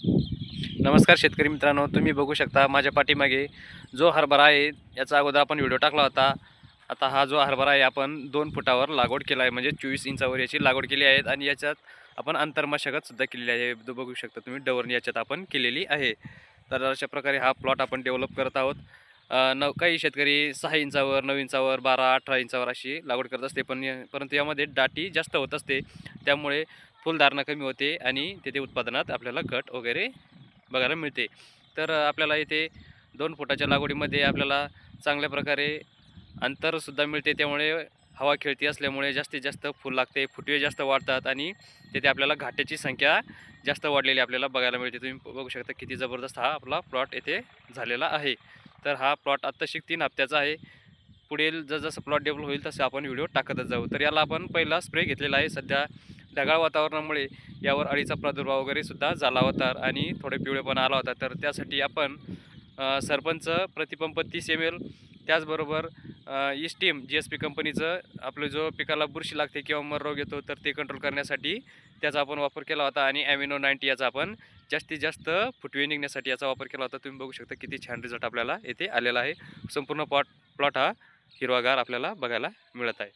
नमस्कार शेतकरी मित्रांनो तुम्ही बघू शकता माझ्या पाठीमागे जो हरभरा आहे याचा अगोदर आपण व्हिडिओ टाकला होता. आता हा जो हरभरा आहे आपण दोन फुटावर लागवड केला आहे म्हणजे चोवीस इंचावर याची लागवड केली आहे आणि याच्यात आपण अंतर्मशागतसुद्धा केलेली आहे. बघू शकता तुम्ही डवरणी याच्यात आपण केलेली आहे. तर अशा प्रकारे हा प्लॉट आपण डेव्हलप करत आहोत. नव काही शेतकरी सहा इंचावर नऊ इंचावर बारा अठरा इंचावर अशी लागवड करत असते पण परंतु यामध्ये दाटी जास्त होत असते. त्यामुळे फुलधारणा कमी होते आणि तेथे उत्पादनात आपल्याला घट वगैरे बघायला मिळते. तर आपल्याला इथे दोन फुटाच्या लागवडीमध्ये आपल्याला चांगल्या प्रकारे अंतरसुद्धा मिळते. त्यामुळे हवा खेळती असल्यामुळे जास्तीत जास्त फूल लागते फुटवे जास्त वाढतात आणि तेथे आपल्याला घाट्याची संख्या जास्त वाढलेली आपल्याला बघायला मिळते. तुम्ही बघू शकता किती जबरदस्त हा आपला प्लॉट येथे झालेला आहे. तर हा प्लॉट आत्ताशिक तीन हप्त्याचा आहे. पुढील जसं प्लॉट डेव्हलप होईल तसं आपण व्हिडिओ टाकतच जाऊ. तर याला आपण पहिला स्प्रे घेतलेला आहे. सध्या ढगाळ वातावरणामुळे यावर अळीचा प्रादुर्भाव वगैरे सुद्धा झाला होता आणि थोडे पिवळेपणा आला होता. तर त्यासाठी आपण सरपंच प्रतिपंप तीस एम एल त्याचबरोबर इस्टीम जी एस पी कंपनीचं आपलं जो पिकाला बुरशी लागते किंवा मर रोग येतो तर ते कंट्रोल करण्यासाठी त्याचा आपण वापर केला होता आणि ॲमिनो नाईन्टी याचा आपण जास्तीत जास्त फुटवे निघण्यासाठी याचा वापर केला होता. तुम्ही बघू शकता किती छान रिझल्ट आपल्याला येथे आलेला आहे. संपूर्ण प्लॉट प्लॉट हा हिरवागार आपल्याला बघायला मिळत आहे.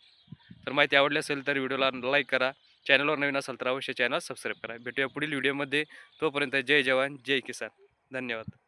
तर माहिती आवडली असेल तर व्हिडिओला लाईक करा. चॅनलवर नवीन असाल तर अवश्य चॅनल सबस्क्राईब करा. भेटूया पुढील व्हिडिओमध्ये. तोपर्यंत जय जवान जय किसान. धन्यवाद.